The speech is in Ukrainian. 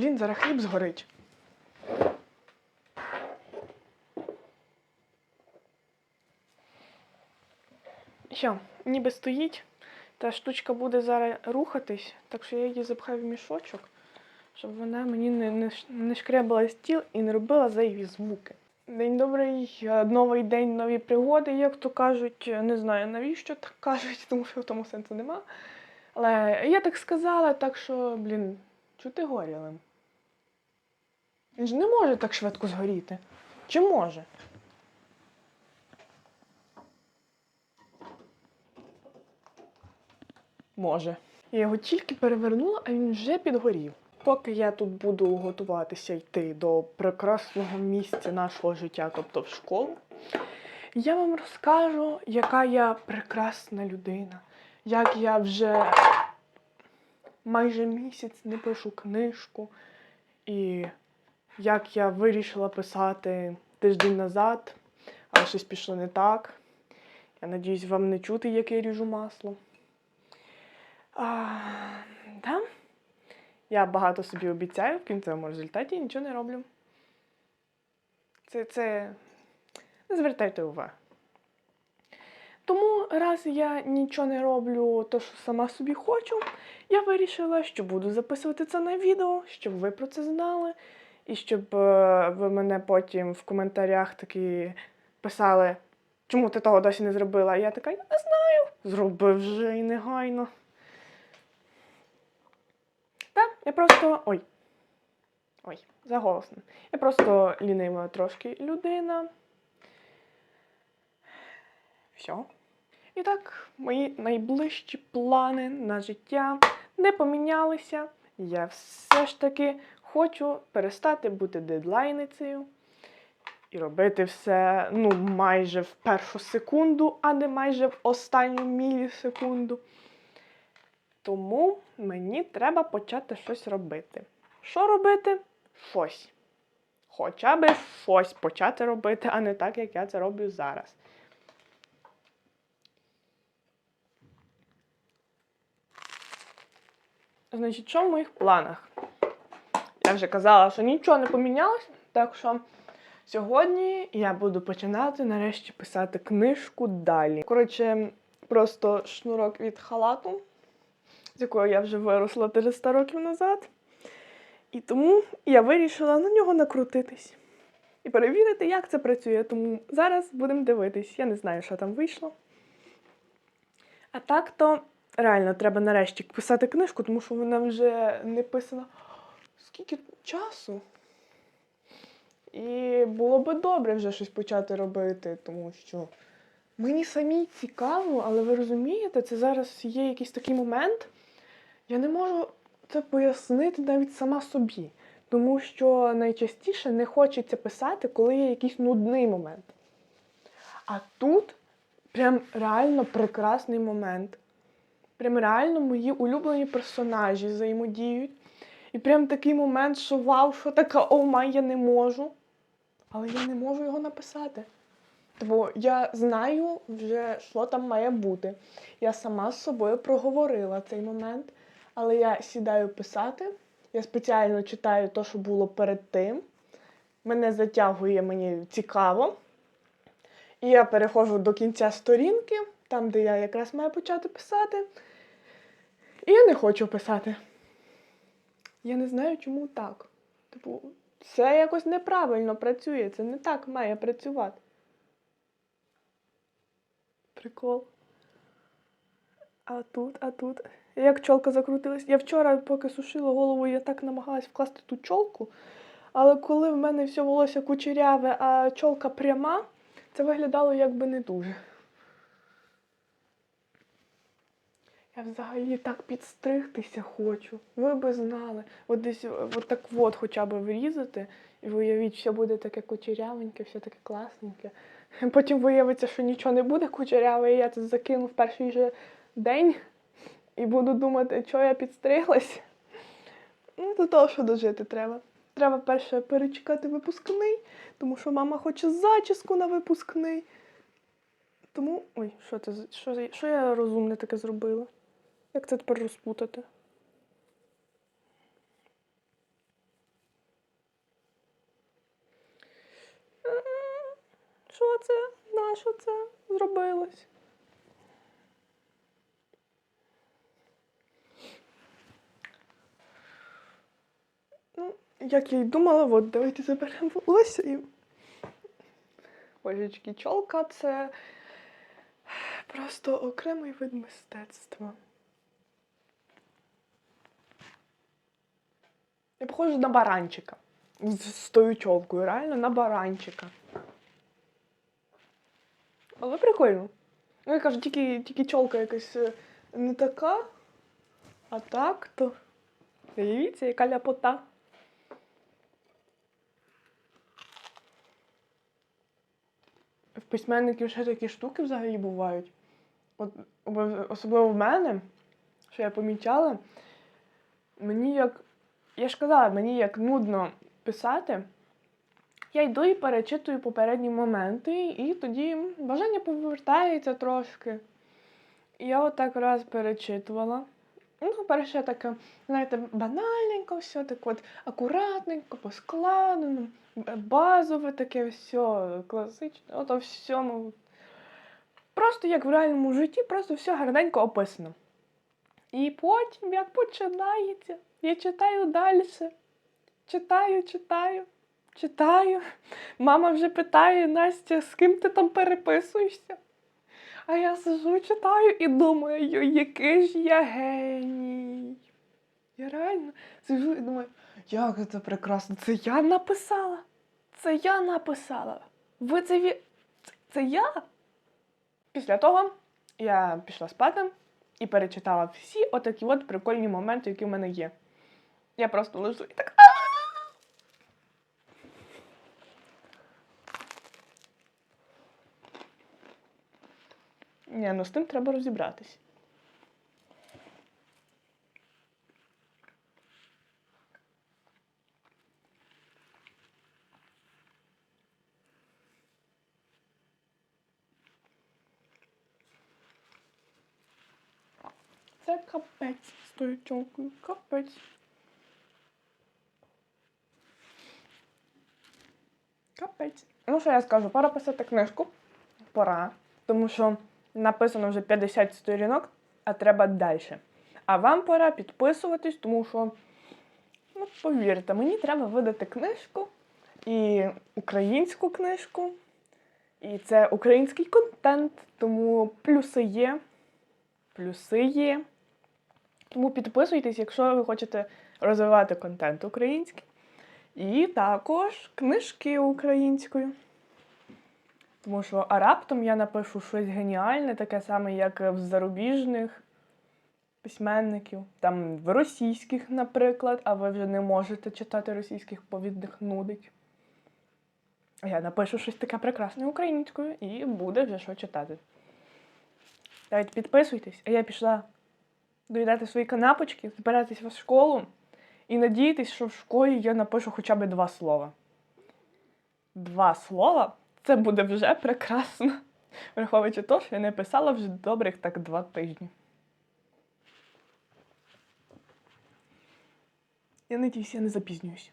Блін, зараз хліб згорить. Що, ніби стоїть, та штучка буде зараз рухатись, так що я її запхаю в мішочок, щоб вона мені не, не, не шкрябала стіл і не робила зайві звуки. День добрий, е, новий день, нові пригоди, як то кажуть. Не знаю навіщо так кажуть, тому що в тому сенсу нема. Але я так сказала, так що, блін, чути горілим. Він ж не може так швидко згоріти. Чи може? Може. Я його тільки перевернула, а він вже підгорів. Поки я тут буду готуватися йти до прекрасного місця нашого життя, тобто в школу, я вам розкажу, яка я прекрасна людина, як я вже майже місяць не пишу книжку, і як я вирішила писати тиждень назад, але щось пішло не так. Я надіюсь, вам не чути, як я ріжу масло. А, да? Я багато собі обіцяю, в кінцевому результаті нічого не роблю. Це, це не звертайте уваги. Тому, раз я нічого не роблю, то що сама собі хочу, я вирішила, що буду записувати це на відео, щоб ви про це знали, і щоб е, ви мене потім в коментарях такі писали, чому ти того досі не зробила. А я така, я не знаю, зроби вже і негайно. Так, я просто. Ой. Ой, заголосно. Я просто лінива трошки людина. Все. І так, мої найближчі плани на життя не помінялися. Я все ж таки хочу перестати бути дедлайницею і робити все ну, майже в першу секунду, а не майже в останню мілісекунду. Тому мені треба почати щось робити. Що робити? Щось. Хоча би щось почати робити, а не так, як я це роблю зараз. Значить, що в моїх планах? Я вже казала, що нічого не помінялось, так що сьогодні я буду починати нарешті писати книжку далі. Коротше, просто шнурок від халату з якої я вже виросла 300 років назад. І тому я вирішила на нього накрутитись і перевірити, як це працює. Тому зараз будемо дивитись. Я не знаю, що там вийшло. А так то реально треба нарешті писати книжку, тому що вона вже не писана скільки часу. І було би добре вже щось почати робити, тому що мені самій цікаво, але ви розумієте, це зараз є якийсь такий момент. Я не можу це пояснити навіть сама собі, тому що найчастіше не хочеться писати, коли є якийсь нудний момент. А тут прям реально прекрасний момент. Прям реально мої улюблені персонажі взаємодіють. І прям такий момент, що вау, що така, о май, я не можу. Але я не можу його написати. Тому я знаю вже, що там має бути. Я сама з собою проговорила цей момент. Але я сідаю писати, я спеціально читаю те, що було перед тим. Мене затягує, мені цікаво. І я переходжу до кінця сторінки, там, де я якраз маю почати писати. І я не хочу писати. Я не знаю, чому так. Типу, це якось неправильно працює, це не так має працювати. Прикол. А тут, а тут. Як чолка закрутилась. Я вчора, поки сушила голову, я так намагалась вкласти ту чолку. Але коли в мене все волосся кучеряве, а чолка пряма, це виглядало якби не дуже. Я взагалі так підстригтися хочу. Ви би знали. От десь от так от хоча б вирізати, і виявіть, все буде таке кучерявеньке, все таке класненьке. Потім виявиться, що нічого не буде кучеряве, і я це закину в перший же день і буду думати, що я підстриглась. Ну, до того, що дожити треба. Треба перше перечекати випускний, тому що мама хоче зачіску на випускний. Тому. Ой, що це? Що, що я розумне таке зробила? Як це тепер розпутати? Що це? Нащо це зробилось? Ну, як я й думала, от давайте заберемо волосся і. Божечки, чолка це просто окремий вид мистецтва. Я похожа на баранчика. З, тою чолкою, реально на баранчика. Але прикольно. Ну, я кажу, тільки, тільки чолка якась е, не така, а так, то. Дивіться, яка ляпота. В письменників ще такі штуки взагалі бувають. От, особливо в мене, що я помічала, мені як. Я ж казала, мені як нудно писати, я йду і перечитую попередні моменти, і тоді бажання повертається трошки. І я отак раз перечитувала. Ну, перше таке, знаєте, банальненько, все так от акуратненько, поскладено, базове таке все, класичне, ото все. Ну, просто як в реальному житті, просто все гарненько описано. І потім, як починається, я читаю далі. Читаю, читаю, читаю. Мама вже питає Настя, з ким ти там переписуєшся? А я сижу, читаю і думаю, який ж я геній. Я реально сижу і думаю, як це прекрасно, це я написала. Це я написала. Ви це ві... Це, я? Після того я пішла спати і перечитала всі отакі от прикольні моменти, які в мене є. Я просто лежу і так. Ні, ну з тим треба розібратись. Це капець з тою чолкою. Капець. Капець. Ну, що я скажу, пора писати книжку. Пора. Тому що написано вже 50 сторінок, а треба далі. А вам пора підписуватись, тому що, ну, повірте, мені треба видати книжку і українську книжку. І це український контент, тому плюси є. Плюси є. Тому підписуйтесь, якщо ви хочете розвивати контент український. І також книжки українською. Тому що а раптом я напишу щось геніальне, таке саме, як в зарубіжних письменників, там в російських, наприклад, а ви вже не можете читати російських повідних нудить. А я напишу щось таке прекрасне українською і буде вже що читати. Давайте підписуйтесь, а я пішла доїдати свої канапочки, збиратись в школу і надіятись, що в школі я напишу хоча б два слова. Два слова це буде вже прекрасно. Враховуючи те, що я не писала вже добрих так два тижні. Я надіюсь, я не запізнююсь.